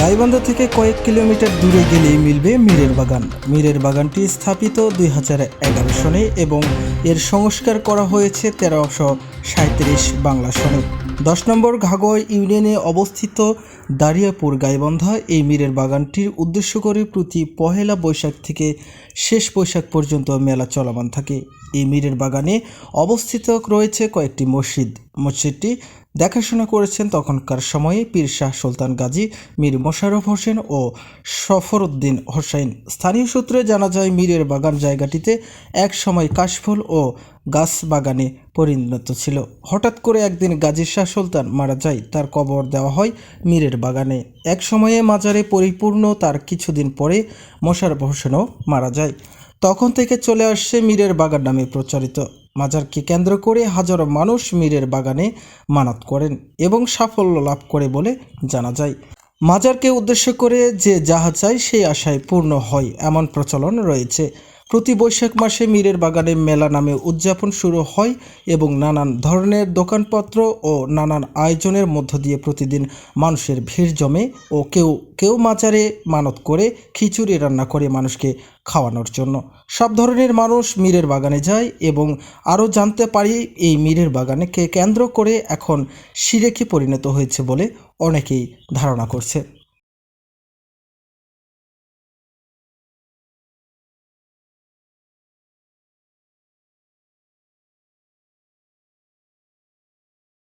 গাইবান্ধা থেকে কয়েক কিলোমিটার দূরে গেলেই মিলবে মীরের বাগান। মীরের বাগানটি স্থাপিত দুই হাজার এগারো সনে এবং এর সংস্কার করা হয়েছে তেরোশো সাঁত্রিশ বাংলা সনে। দশ নম্বর ঘাগয় ইউনিয়নে অবস্থিত দারিয়াপুর গাইবান্ধা এই মীরের বাগানটির উদ্দেশ্য করে প্রতি পহেলা বৈশাখ থেকে শেষ বৈশাখ পর্যন্ত মেলা চলমান থাকে। এই মীরের বাগানে অবস্থিত রয়েছে কয়েকটি মসজিদ। মসজিদটি দেখাশোনা করেছেন তখনকার সময়ে পীর শাহ সুলতান গাজী, মীর মোশাররফ হোসেন ও সফরউদ্দিন হোসেন। স্থানীয় সূত্রে জানা যায়, মীরের বাগান জায়গাটিতে এক সময় কাশফুল ও গাছ বাগানে পরিণত ছিল। হঠাৎ করে একদিন গাজী শাহ সুলতান মারা যায়, তার কবর দেওয়া হয় মীরের বাগানে। এক সময়ে মাজারে পরিপূর্ণ, তার কিছুদিন পরে মোশাররফ হোসেনও মারা যায়। তখন থেকে চলে আসছে মীরের বাগান নামে প্রচারিত। মাজারকে কেন্দ্র করে হাজারো মানুষ মীরের বাগানে মানত করেন এবং সাফল্য লাভ করে বলে জানা যায়। মাজারকে উদ্দেশ্য করে যে যাহা চায় সেই আশায় পূর্ণ হয়, এমন প্রচলন রয়েছে। প্রতি বৈশাখ মাসে মীরের বাগানে মেলা নামে উদযাপন শুরু হয় এবং নানান ধরনের দোকানপত্র ও নানান আয়োজনের মধ্য দিয়ে প্রতিদিন মানুষের ভিড় জমে ও কেউ কেউ মাজারে মানত করে খিচুড়ি রান্না করে মানুষকে খাওয়ানোর জন্য। সব ধরনের মানুষ মীরের বাগানে যায় এবং আরও জানতে পারি এই মীরের বাগানেকে কেন্দ্র করে এখন সিরেকে পরিণত হয়েছে বলে অনেকেই ধারণা করছে।